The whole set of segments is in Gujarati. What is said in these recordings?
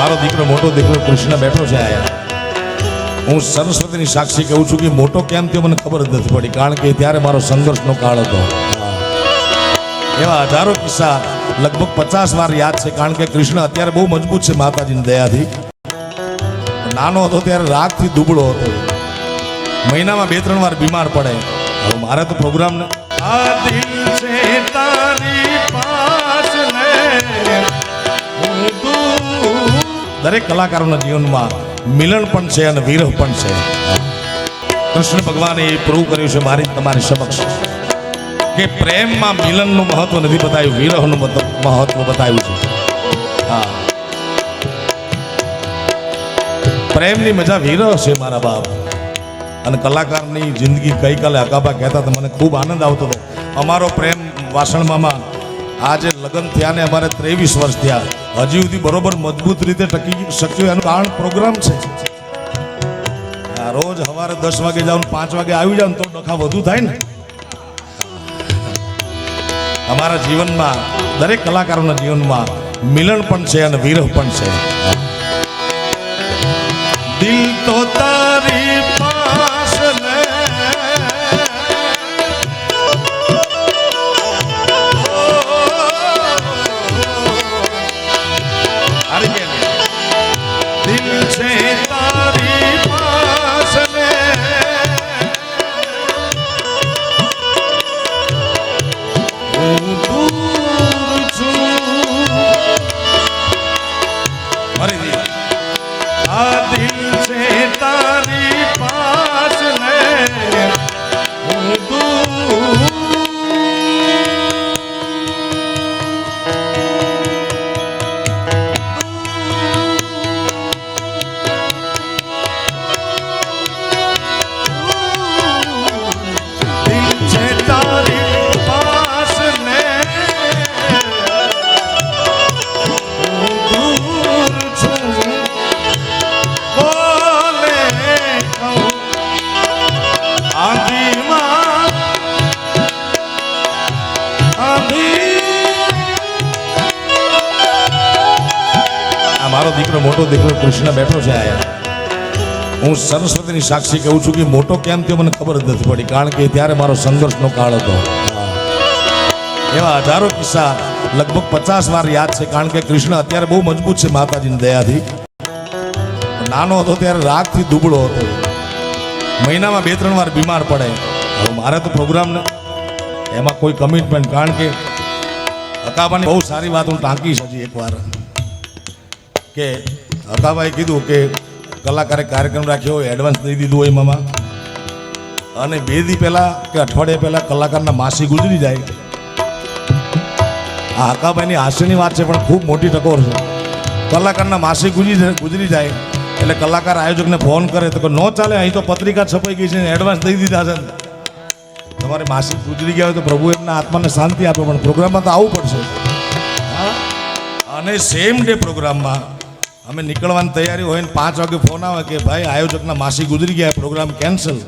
મારો દીકરો મોટો દીકરો કૃષ્ણ બેઠો છે આયા. હું સરસ્વતીની સાક્ષી કહું છું કે મોટો કેમ થયો મને ખબર જ નથી પડી, કારણ કે ત્યારે મારો સંઘર્ષનો કાળ હતો. એવા હજારો કિસ્સા લગભગ પચાસ વાર યાદ છે, કારણ કે કૃષ્ણ અત્યારે બહુ મજબૂત છે માતાજીની દયાથી. નાનો હતો ત્યારે રાગથી દુબળો હતો. મહિનામાં બે ત્રણ વાર બીમાર પડે. હવે મારે તો પ્રોગ્રામ ને આ દિલ છે તારી દરેક કલાકારોના જીવનમાં મિલન પણ છે અને વિરહ પણ છે. કૃષ્ણ ભગવાને એ પ્રૂવ કર્યું છે, મારી તમારી સમક્ષ. કે પ્રેમમાં મિલનનું મહત્વ નથી બતાવ્યું, વિરહનું મહત્વ બતાવ્યું છે. હા. પ્રેમની મજા વિરહ છે, મારા બાપ. અને કલાકારની જિંદગી ગઈકાલે અકાબા કહેતા હતા, મને ખૂબ આનંદ આવતો હતો. અમારો પ્રેમ વાસણમાં આજે લગ્ન થયા ને અમારે ત્રેવીસ વર્ષ થયા. હજી સુધી બરોબર મજબૂત રીતે ટકી શક્યું એનું કારણ પ્રોગ્રામ છે. રોજ સવારે દસ વાગે જાઉં પાંચ વાગે આવી જાઉં તો ડખા વધુ થાય ને. અમારા જીવનમાં, દરેક કલાકારોના જીવનમાં મિલન પણ છે અને વિરહ પણ છે. મોટો દીકરો કૃષ્ણ બેઠો છે આયા. હું સરસ્વતીની સાક્ષી કહું છું કે મોટો કેમ તે મને ખબર જ નથી પડી, કારણ કે ત્યારે મારો સંઘર્ષનો કાળ હતો. એવા હજારો કિસ્સા લગભગ પચાસ વાર યાદ છે, કારણ કે કૃષ્ણ અત્યારે બહુ મજબૂત છે માતાજીની દયાથી. નાનો હતો ત્યારે રાગથી દુબળો હતો. મહિનામાં બે, ત્રણ વાર બીમાર પડે. હવે મારે તો પ્રોગ્રામ એમાં કોઈ કમિટમેન્ટ કારણ કે હકાબાની બહુ સારી વાત હું ટાંકીશ હજી એકવાર. કે હકાભાઈ કીધું કે કલાકારે કાર્યક્રમ રાખ્યો એડવાન્સ દઈ દીધું હોય મામા અને બે દી પહેલાં કે અઠવાડિયા પહેલાં કલાકારના માસી ગુજરી જાય. આ હકાભાઈની હાસ્યની વાત છે, પણ ખૂબ મોટી ટકોર છે. કલાકારના માસી ગુજરી ગુજરી જાય, એટલે કલાકાર આયોજકને ફોન કરે તો ન ચાલે, અહીં તો પત્રિકા છપાઈ ગઈ છે ને એડવાન્સ દઈ દીધા છે. તમારે માસી ગુજરી ગયા હોય તો પ્રભુ એમના આત્માને શાંતિ આપે, પણ પ્રોગ્રામમાં તો આવવું પડશે? અને સેમ ડે પ્રોગ્રામમાં અમે નીકળવાની તૈયારી હોય ને પાંચ વાગે ફોન આવે કે ભાઈ આયોજકના માસી ગુજરી ગયા પ્રોગ્રામ કેન્સલ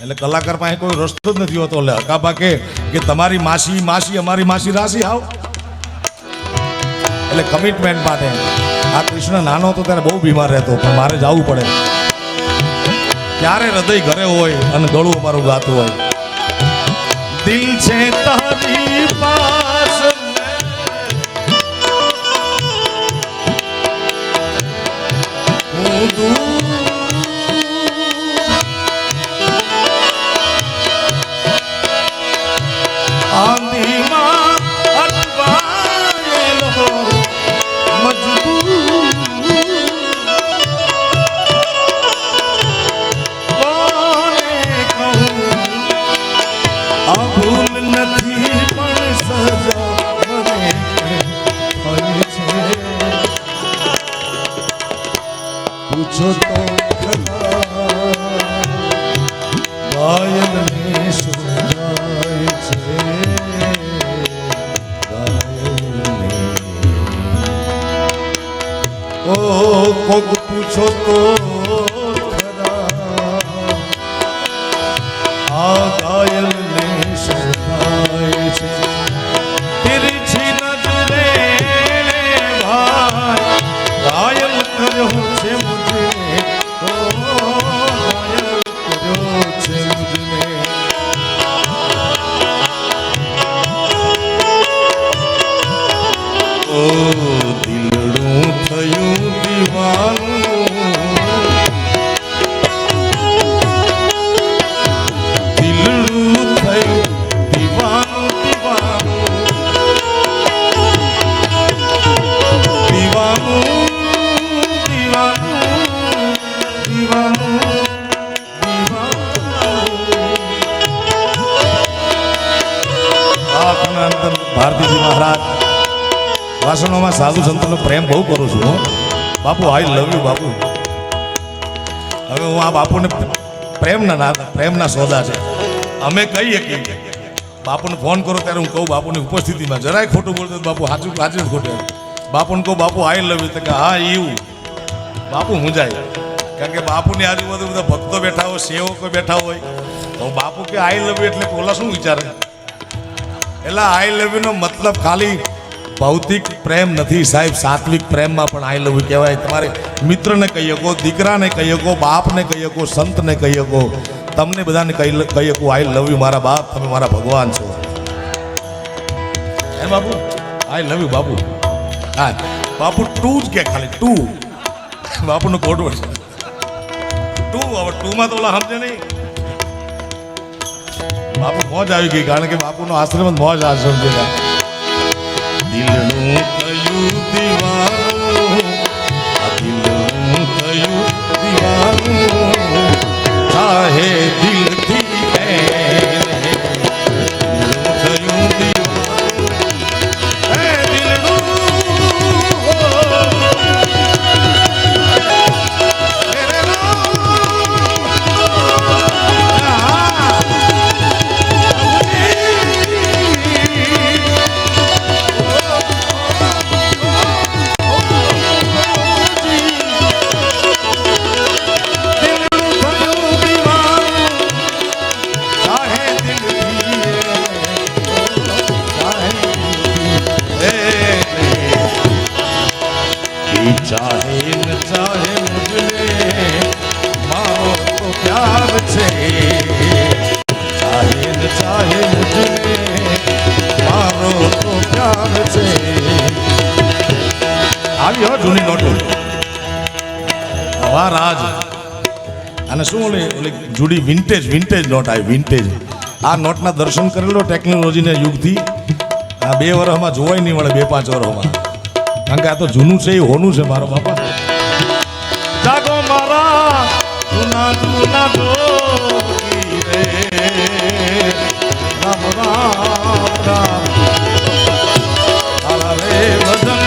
એટલે કલાકાર પાસે કોઈ રસ્તો જ નથી હોતો. એટલે હકાબા કે કે તમારી માસી માસી, અમારી માસી રાશી આવ એટલે કમિટમેન્ટ માટે આ કૃષ્ણ નાનો હતો ત્યારે બહુ બીમાર રહેતો, પણ મારે જવું પડે. ક્યારે હૃદય ઘરે હોય અને ગળું અમારું ગાતું હોય. દિલ છે તારી પાસ હું કોક પૂછો તો સાધુ સંતોનો પ્રેમ બહુ કરું છું, હું. બાપુ આઈ લવ યુ બાપુ. હવે હું આ બાપુને પ્રેમના ના પ્રેમના સોદા છે. અમે કહીએ કે બાપુને ફોન કરો ત્યારે હું કહું બાપુની ઉપસ્થિતિમાં. જરાય ખોટું બોલતો બાપુ સાચું સાચું જ ખોટું બાપુને કહું, બાપુ આઈ લવ યુ કે, હા એવું બાપુ હું જાય કારણ કે બાપુની આજુબાજુ બધા ભક્તો બેઠા હોય, સેવકો બેઠા હોય. તો બાપુ કે આઈ લવ યુ એટલે ઓલા શું વિચારે? એટલે આઈ લવ યુ નો મતલબ ખાલી ભૌતિક પ્રેમ નથી સાહેબ, સાત્વિક પ્રેમમાં પણ આઈ લવ કહેવાય. તમારે મિત્રને કહી શકો, દીકરાને કહી શકો, બાપને કહી શકો, સંતને કહી શકો. તમને બધાને કહી કહી શકો આઈ લવ યુ મારા બાપ, તમે મારા ભગવાન છો. હે બાપુ? આઈ લવ યુ બાપુ. હા, બાપુ ટુ જ કે ખાલી ટુ બાપુનું કોડ છે ટુ હવે ટુમાં તો ઓલા સમજે નહીં. બાપુ મોજ આવી ગઈ, કારણ કે બાપુનો આશ્રમ મોજ આશ્રમ છે. દિલનું થયું દીવાનું ચાહે ન જૂની નોટો હવા રાજ અને શું ઓલી ઓલી જુડી વિન્ટેજ વિન્ટેજ નોટ આવી વિન્ટેજ આ નોટના દર્શન કરેલો ટેકનોલોજીના યુગથી. આ બે વર્ષમાં જોવાય નહીં મળે બે પાંચ વર્ષમાં કારણ કે આ તો જૂનું છે, એ હોનું છે મારો બાપા. જાગો મારા જૂના જૂના જોગી રે. રામ રામ રામ. રે વદનની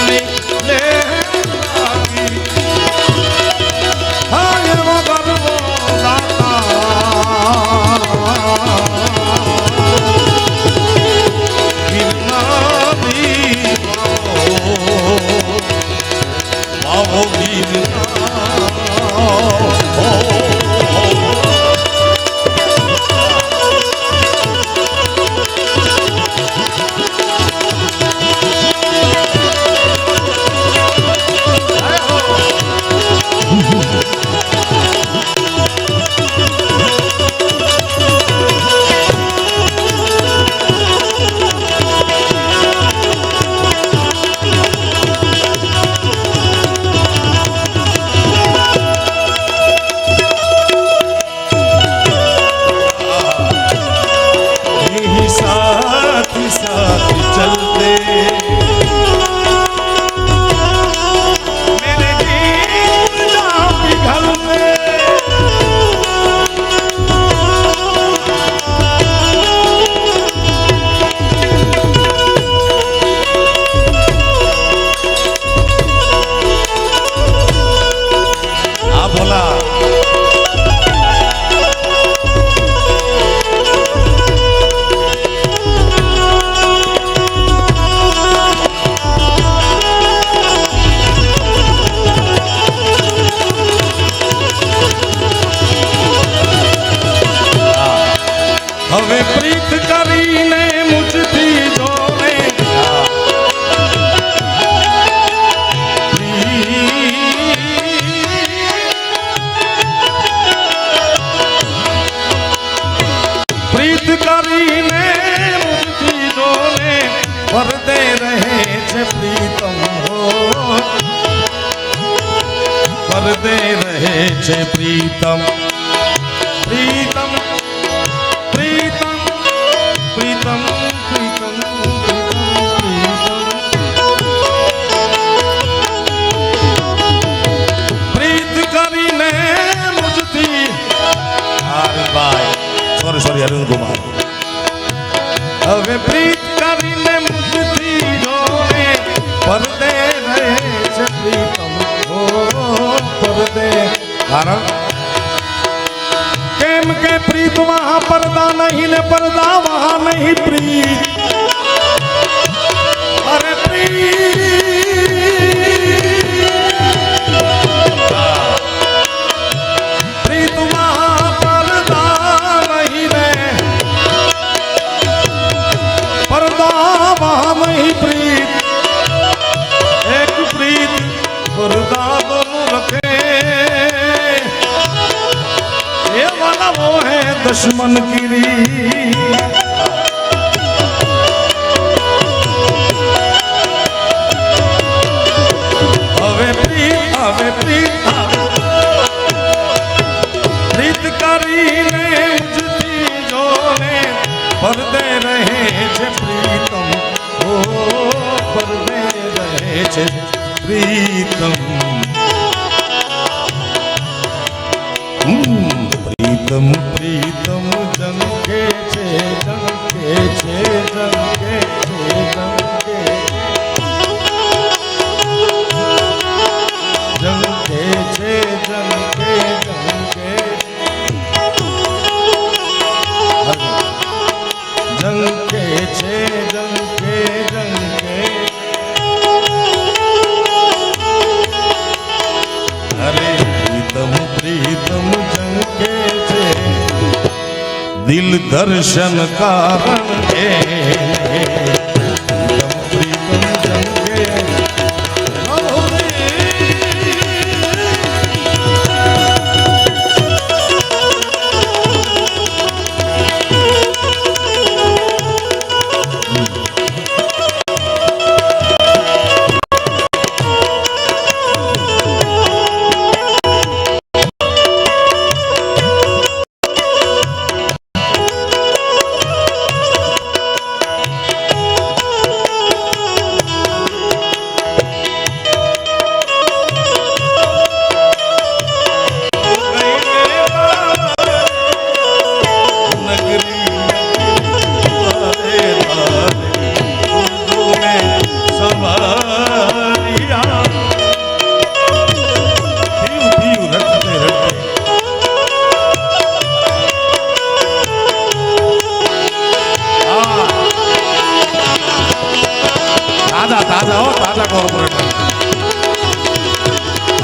પરદે રહે છે પ્રીતમ. પ્રીતમ દુશ્મન ગીરી હવે પ્રીત હવે પ્રીત પ્રીત કરીને ઉજતી જોને પરદે રહે છે પ્રીતમ. ઓ પરદે રહે છે પ્રીતમ. પ્રીતમ. દર્શન કારણ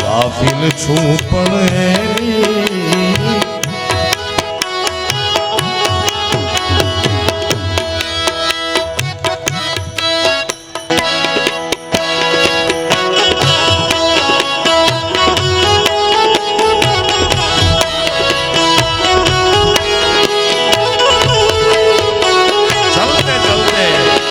ગાફિલ છું પણ એની